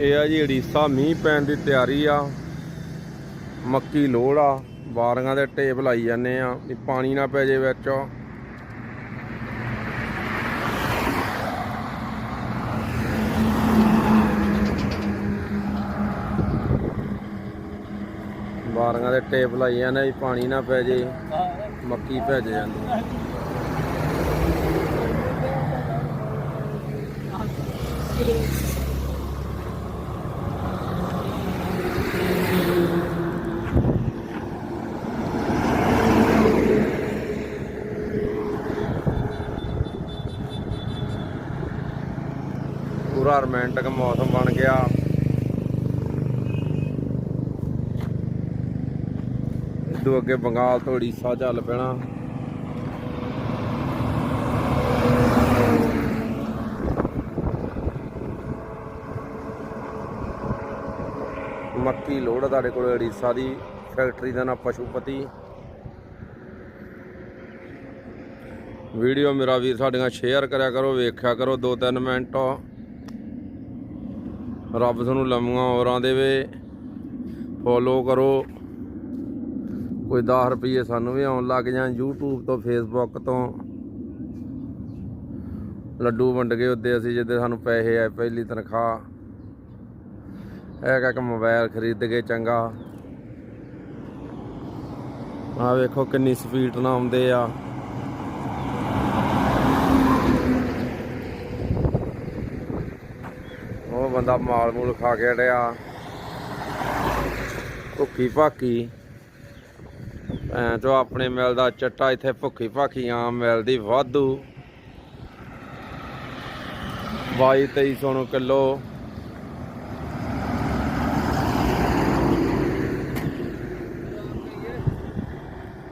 ਇਹ ਆ ਜੀ ੜੀਸਾ ਮੀਂਹ ਪੈਣ ਦੀ ਤਿਆਰੀ ਆ। ਮੱਕੀ ਲੋੜ ਆ। ਬਾਰੀਆਂ ਦੇ ਟੇਪ ਲਾਈ ਜਾਂਦੇ ਆ ਵੀ ਪਾਣੀ ਨਾ ਪੈ ਜੇ ਵਿੱਚ। ਬਾਰੀਆਂ ਦੇ ਟੇਪ ਲਾਈ ਜਾਂਦੇ ਵੀ ਪਾਣੀ ਨਾ ਪੈ ਜੇ, ਮੱਕੀ ਭੇਜ ਜਾਂਦੀ। ਪੂਰਾ ਰੋਮਾਂਟਿਕ ਮੌਸਮ ਬਣ ਗਿਆ। ਇਦੋਂ ਅੱਗੇ ਬੰਗਾਲ ਤੋਂ ਉੜੀਸਾ ਚੱਲ ਪੈਣਾ। ਮੱਕੀ ਲੋੜ ਆ ਤੁਹਾਡੇ ਕੋਲ, ਉੜੀਸਾ ਦੀ ਫੈਕਟਰੀ ਦਾ ਨਾਮ ਪਸ਼ੂਪਤੀ। ਵੀਡੀਓ ਮੇਰਾ ਵੀਰ ਸਾਡੀਆਂ ਸ਼ੇਅਰ ਕਰਿਆ ਕਰੋ, ਵੇਖਿਆ ਕਰੋ 2-3 ਮਿੰਟ। ਰੱਬ ਤੁਹਾਨੂੰ ਲੰਮੀਆਂ ਔਰਾਂ ਦੇਵੇ। ਫੋਲੋ ਕਰੋ। ਕੋਈ 10 ਰੁਪਏ ਸਾਨੂੰ ਵੀ ਆਉਣ ਲੱਗ ਜਾਣ YouTube ਤੋਂ, Facebook ਤੋਂ। ਲੱਡੂ ਵੰਡ ਕੇ ਉੱਦੇ ਅਸੀਂ ਜਿੱਦੇ ਸਾਨੂੰ ਪੈਸੇ ਆਏ, ਪਹਿਲੀ ਤਨਖਾਹ। ਇਹ ਇੱਕ ਮੋਬਾਈਲ ਖਰੀਦ ਕੇ ਚੰਗਾ। ਆ ਵੇਖੋ ਕਿੰਨੀ ਸਪੀਡ ਨਾਲ ਆਉਂਦੇ ਆ। ਉਹ ਬੰਦਾ ਮਾਲ ਮੂਲ ਖਾ ਕੇ ਹਟਿਆ ਭੁੱਖੀ ਭਾਕੀ ਐ ਜੋ ਆਪਣੇ ਮਿਲਦਾ ਚੱਟਾ ਇੱਥੇ ਭੁੱਖੀ ਭਾਕੀ ਆਮ ਮਿਲਦੀ ਵਾਧੂ। 22 2300 ਨੂੰ ਕਿਲੋ।